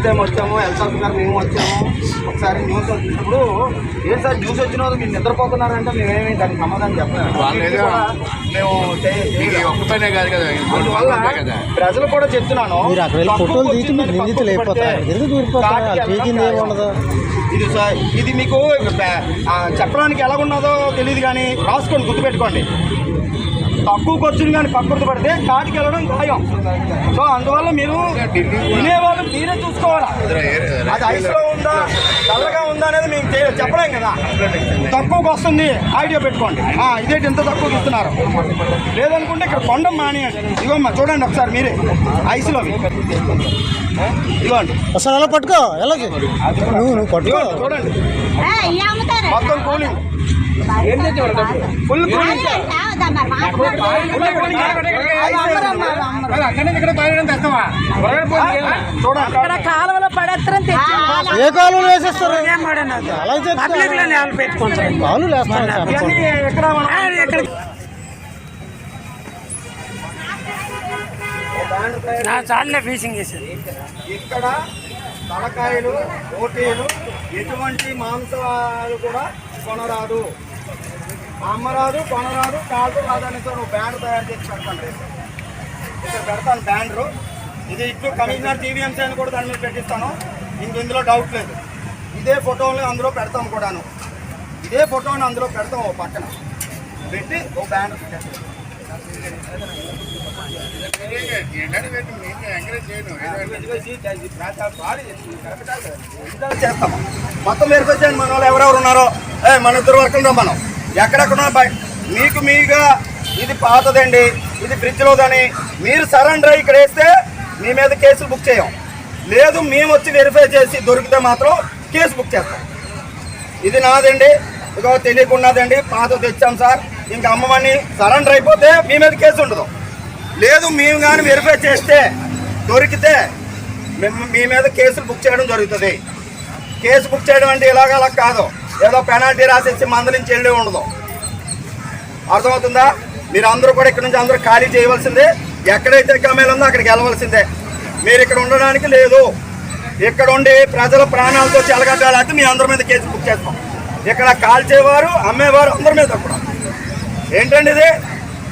Last time వచ్చాము ఎల్సాఫ్ గారు మేము వచ్చాము. ఒకసారి న్యూస్ వచ్చినప్పుడు ఏం సార్ న్యూస్ వచ్చిన వాళ్ళు మీరు నిద్రపోతున్నారంటే మేమేమి దానికి సమాధానం చెప్పలేదు మేము చేయ- ఈ చేయలేము. ఒక్క పనే కాదు కదా అందువల్ల ప్రజలు కూడా చెప్తున్నాను ఫోటోలు తీసి మీకు నిందితులు ఇది సార్ ఇది మీకు చెప్పడానికి ఎలాగున్నదో తెలియదు కానీ రాసుకోండి గుర్తుపెట్టుకోండి. తక్కువ ఖర్చుని కానీ పక్కకు పడితే కాటికి వెళ్ళడం ఖాయం సో అందువల్ల మీరు వినేవాళ్ళు మీరే చూసుకోవాలా? అది ఐస్లో ఉందా చల్లగా ఉందా అనేది మేము చెప్పలేం కదా. తక్కువకి వస్తుంది ఐడియా పెట్టుకోండి. ఆ, ఇదేంటి ఇంత తక్కువకి ఇస్తున్నారు లేదనుకుంటే ఇక్కడ కొండం మానేయండి. ఇగోమ్మా చూడండి ఒకసారి మీరే ఐస్లో ఇదిగోండి. ఒకసారి అలా పట్టుకో ఎలా నువ్వు నువ్వు పట్టుకో. చూడండి? మొత్తం కూలింగ్. ఫుల్ అక్కడ కాలువలో పడేస్తారని ఏ కాలువలు వేసేస్తారు? పబ్లిక్లో నేల పెట్టుకుంటారు. కాలువలు వేస్తారు చాలనే ఫీసింగ్ చేసేది ఇక్కడ తలకాయలు ఓటీలు ఎటువంటి మాంసాలు కూడా కొనరాదు. అమ్మరాదు కొనరాదు కాదు రాదని నువ్వు బ్యాండ్ తయారు చేసి పెడతాను రేపు ఇక్కడ పెడతాను బ్యాండరు ఇది ఇట్లు కమిషనర్ టీవీఎంసీ అని కూడా దాని మీద పెట్టిస్తాను. ఇంక ఇందులో డౌట్ లేదు. ఇదే ఫోటోని అందులో పెడతాం కూడాను. ఇదే ఫోటోని అందులో పెడతాం ఓ పక్కన. పెట్టి ఓ బ్యాండ్ చేస్తాం మొత్తం మీరుకు వచ్చాను మన వాళ్ళు ఎవరెవరు ఉన్నారో. ఏ మన ఇద్దరు వరకు మనం. ఎక్కడెక్కడ బై మీకు మీగా ఇది పాతదండి. ఇది ఫ్రిడ్జ్లోదని మీరు సరెండర్ ఇక్కడ వేస్తే మీ మీద కేసులు బుక్ చేయం. లేదు మేము వచ్చి వెరిఫై చేసి దొరికితే మాత్రం కేసు బుక్ చేస్తాం. ఇది నాదండి. ఇదిగో తెలియకున్నదండి పాత తెచ్చాం సార్. ఇంకా అమ్మవాడిని సరెండర్ అయిపోతే మీ మీద కేసు ఉండదు. లేదు మేము కానీ వెరిఫై చేస్తే దొరికితే మేము మీ మీద కేసులు బుక్ చేయడం జరుగుతుంది. కేసు బుక్ చేయడం అంటే ఇలాగ అలా కాదు. ఏదో పెనాల్టీ రాసేసి మందలించి వెళ్ళి ఉండదు. అర్థమవుతుందా? మీరు అందరూ కూడా ఇక్కడ నుంచి అందరూ ఖాళీ చేయవలసిందే. ఎక్కడైతే గమేలు ఉందో అక్కడికి వెళ్ళవలసిందే. మీరు ఇక్కడ ఉండడానికి లేదు. ఇక్కడ ఉండి ప్రజల ప్రాణాలతో చెలగట్టాలంటే మీ అందరి మీద కేసు బుక్ చేస్తాం. ఇక్కడ కాల్చేవారు అమ్మేవారు అందరి మీద కూడా. ఏంటండి ఇది?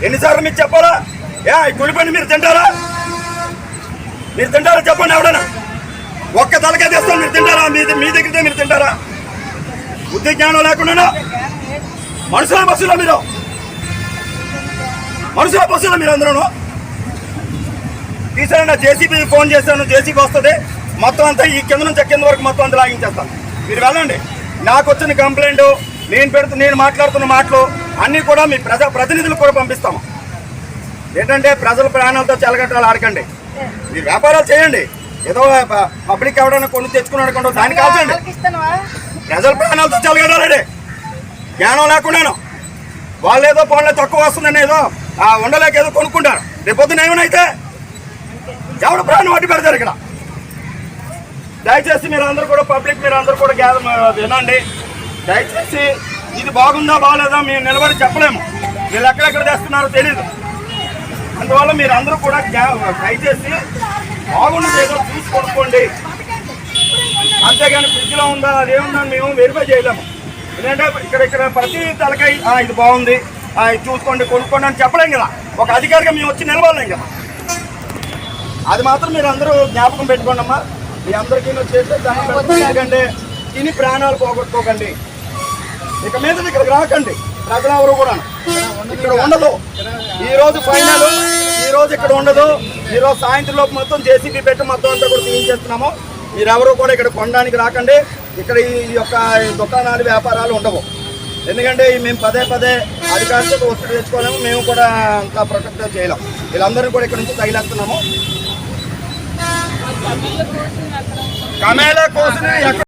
ఎన్నిసార్లు మీకు చెప్పాలా? ఏ ఈ కులిపండి మీరు తింటారా? మీరు తింటారా చెప్పండి ఎవడన్నా ఒక్క తలకే తెస్తాను మీరు తింటారా? మీ మీ దగ్గర మీరు తింటారా? బుద్ధి జ్ఞానం లేకుండా మనుషుల బస్సులో మీరు? మనుషుల బస్సులో మీరు అందరూ తీసాను జేసీబీ ఫోన్ చేశాను జేసీబీ వస్తుంది. మొత్తం అంతా ఈ కింద నుంచి కింద వరకు మొత్తం అంతా లాగించేస్తాను. మీరు వెళ్ళండి. నాకు వచ్చిన కంప్లైంట్ నేను పెడుతు నేను మాట్లాడుతున్న మాటలు అన్నీ కూడా మీ ప్రజా ప్రతినిధులు కూడా పంపిస్తాము. ఏంటంటే ప్రజల ప్రాణాలతో చెలగట్టాలి ఆడకండి. మీరు వ్యాపారాలు చేయండి. ఏదో పబ్లిక్ ఎవడైనా కొన్ని తెచ్చుకున్నాడు అనుకోండి దాన్ని కాల్చండి. ప్రజల ప్రాణాలతో చెలగడాలండి జ్ఞానం లేకుండాను. వాళ్ళు ఏదో పోన్లే తక్కువ వస్తుందని ఏదో ఆ ఉండలేక ఏదో కొనుక్కుంటారు. రేపొద్దున ఏమైనా ఎవడు ప్రాణం అడ్డు పెడతారు ఇక్కడ? దయచేసి మీరు అందరూ కూడా పబ్లిక్ మీరు అందరూ కూడా గ్యాదర్ వినండి. దయచేసి ఇది బాగుందా బాగాలేదా మేము నిలబడి చెప్పలేము. వీళ్ళు ఎక్కడెక్కడ తెస్తున్నారో తెలియదు అందువల్ల మీరు అందరూ కూడా గ్యా- దయచేసి బాగున్నది ఏదో చూసి కొనుక్కోండి. అంతేగాని ఫ్రిడ్జ్లో ఉందా అదేముందా అని మేము వెరిఫై చేయలేము. ఎందుకంటే ఇక్కడ ఇక్కడ ప్రతి తలకాయ ఇది బాగుంది. ఇది చూసుకోండి కొనుక్కోండి అని చెప్పలేం కదా. ఒక అధికారిగా మేము వచ్చి నిలబడలేం కదా. అది మాత్రం మీరు అందరూ జ్ఞాపకం పెట్టుకోండి అమ్మా. మీ అందరికీ చేస్తే చేసే దాన్ని తిని ప్రాణాలు పోగొట్టుకోకండి. ఇక మీద ఇక్కడికి రాకండి. ప్రజలు ఎవరు కూడా. ఇక్కడ ఉండదు. ఈ రోజు ఫైనల్. ఈ రోజు ఇక్కడ ఉండదు. ఈ రోజు సాయంత్రం లోపు మొత్తం జేసీబీ పెట్టి మొత్తం అంతా కూడా తీయించేస్తున్నాము. మీరెవరు కూడా ఇక్కడ కొనడానికి రాకండి. ఇక్కడ ఈ యొక్క దుకాణాలు వ్యాపారాలు ఉండవు. ఎందుకంటే మేము పదే పదే అధికారులతో ఒత్తిడి తెచ్చుకోలేము. మేము కూడా అంత ప్రొటెక్ట్ చేయలేము వీళ్ళందరినీ కూడా ఇక్కడ నుంచి తగిలేస్తున్నాము. కమేలా కోసం